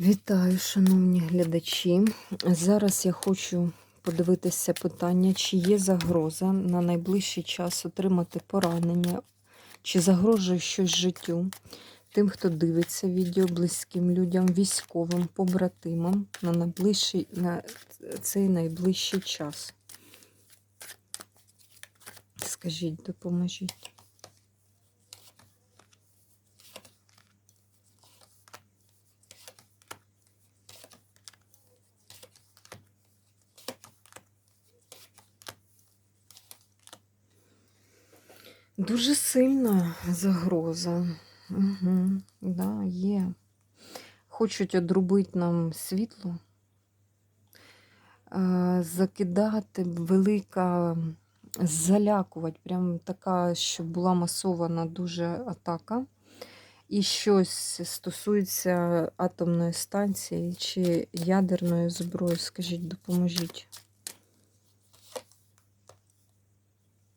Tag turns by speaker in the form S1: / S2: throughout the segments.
S1: Вітаю, шановні глядачі. Зараз я хочу подивитися питання, чи є загроза на найближчий час отримати поранення, чи загрожує щось життю тим, хто дивиться відео близьким людям, військовим, побратимам на найближчий, на цей найближчий час. Скажіть, допоможіть. Дуже сильна загроза. Угу, да, є. Хочуть одрубити нам світло, е, закидати велика, залякувати, прям така, щоб була масована дуже атака. І щось стосується атомної станції чи ядерної зброї. Скажіть, допоможіть.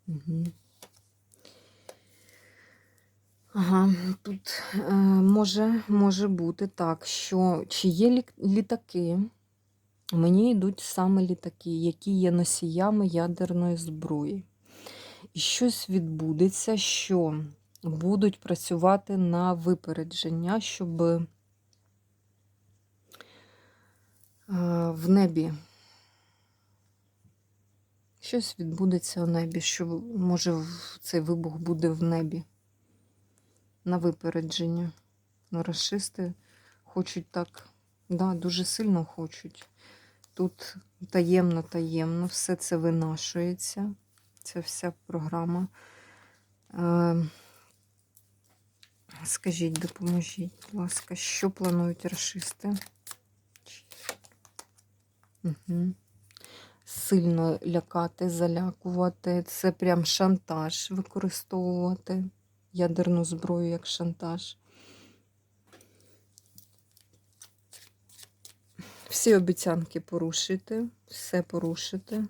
S1: Угу. Ага, тут е, може, може бути так, що чи є лі- літаки, мені йдуть саме літаки, які є носіями ядерної зброї. І щось відбудеться, що будуть працювати на випередження, щоб е, в небі. Щось відбудеться в небі, що може цей вибух буде в небі на випередження. Расисти хочуть так, да, дуже сильно хочуть. Тут таємно, таємно, все це винашується. Ця вся програма. Е, Скажіть, допоможіть, будь ласка, що планують расисти? Угу. Сильно лякати, залякувати. Це прям шантаж використовувати ядерну зброю як шантаж. Всі обіцянки порушити, все порушити,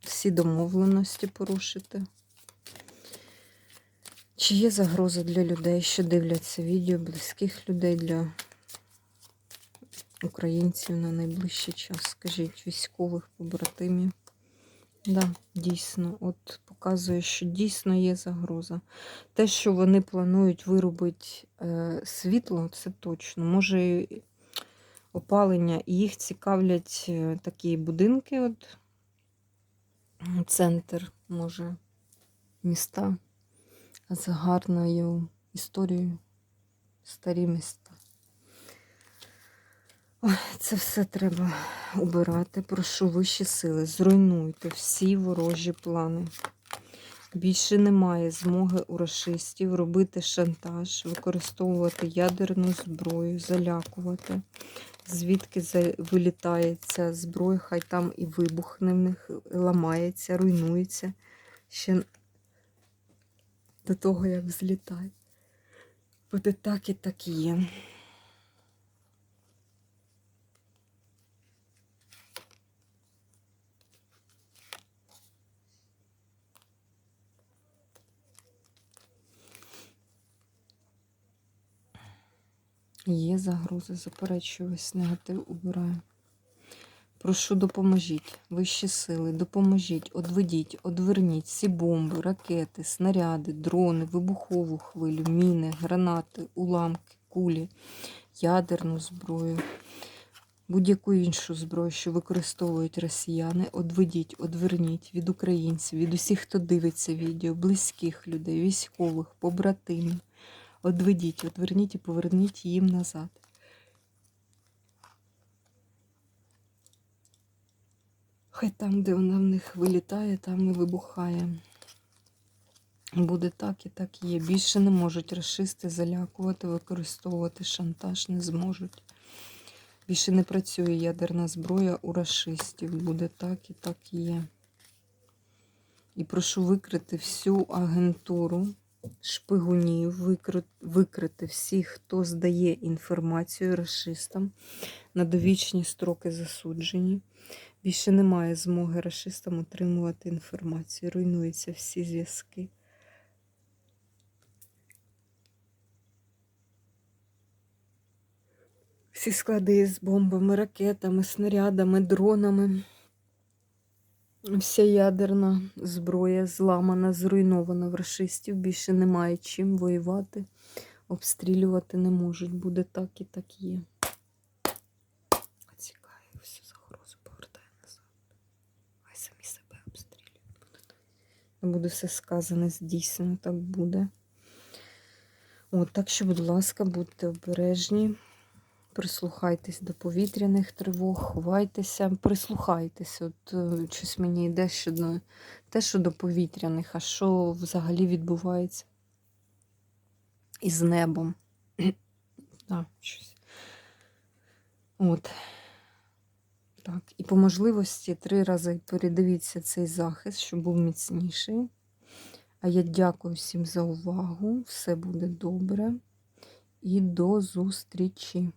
S1: всі домовленості порушити. Чи є загроза для людей, що дивляться відео, близьких людей для українців на найближчий час? Скажіть, військових побратимів? Да, дійсно, от показує, що дійсно є загроза. Те, що вони планують виробити е, світло, це точно. Може, опалення, і їх цікавлять е, такі будинки, от центр, може, міста з гарною історією, старі міста. Ой, це все треба убирати. Прошу вищі сили. Зруйнуйте всі ворожі плани. Більше немає змоги у расистів робити шантаж, використовувати ядерну зброю, залякувати. Звідки вилітає ця зброя, хай там і вибухне в них, ламається, руйнується. Ще до того, як взлітає. Буде так і так є. Є загроза, заперечую весь негатив убираю. Прошу, допоможіть, вищі сили, допоможіть, одведіть, одверніть всі бомби, ракети, снаряди, дрони, вибухову хвилю, міни, гранати, уламки, кулі, ядерну зброю, будь-яку іншу зброю, що використовують росіяни, одведіть, одверніть від українців, від усіх, хто дивиться відео, близьких людей, військових, побратимів. Одведіть, одверніть і поверніть їм назад. Хай там, де вона в них вилітає, там і вибухає. Буде так і так є. Більше не можуть расисти залякувати, використовувати шантаж, не зможуть. Більше не працює ядерна зброя у расистів. Буде так і так є. І прошу викрити всю агентуру шпигунів, викри- викрити всіх, хто здає інформацію расистам на довічні строки засуджені. Більше немає змоги расистам отримувати інформацію. Руйнуються всі зв'язки. Всі склади з бомбами, ракетами, снарядами, дронами. Вся ядерна зброя зламана, зруйнована в рашистів. Більше немає чим воювати, обстрілювати не можуть. Буде так і так є. Цікає, загрозу повертає назад. Хай самі себе обстрілюють. Буде все сказане, здійснено, так буде. От, так що, будь ласка, будьте обережні. Прислухайтесь до повітряних тривог, ховайтеся, прислухайтеся. От е, щось мені йде щодо те, що до повітряних, а що взагалі відбувається із небом. да, щось. От. Так, і по можливості три рази передивіться цей захист, щоб був міцніший. А я дякую всім за увагу. Все буде добре. І до зустрічі!